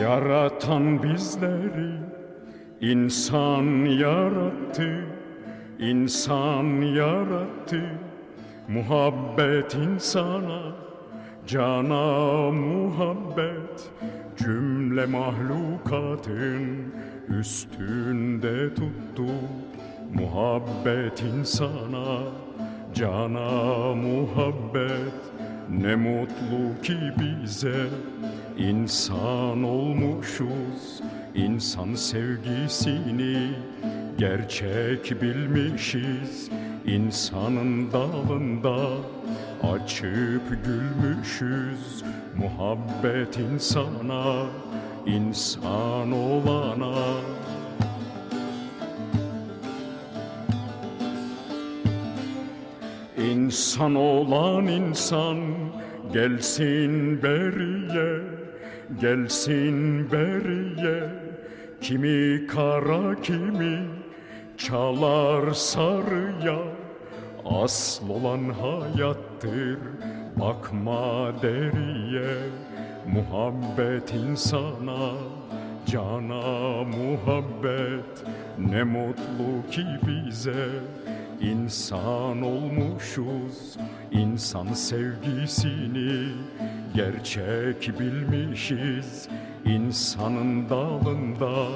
Yaratan bizleri insan yarattı, insan yarattı. Muhabbet insana, cana muhabbet. Cümle mahlukatın üstünde tuttu. Muhabbet insana, cana muhabbet Ne mutlu ki bize. İnsan olmuşuz İnsan sevgisini gerçek bilmişiz. İnsanın dalında açıp gülmüşüz. Muhabbet insana, insan olana İnsan olan insan gelsin beriye, gelsin beriye. Kimi kara kimi çalar sarıya, asıl olan hayattır bakma deriye. Muhabbet insana, cana muhabbet, ne mutlu ki bize. İnsan olmuşuz, insan sevgisini gerçek bilmişiz. İnsanın dalında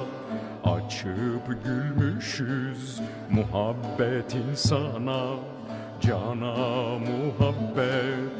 açıp gülmüşüz. Muhabbet insana, cana muhabbet.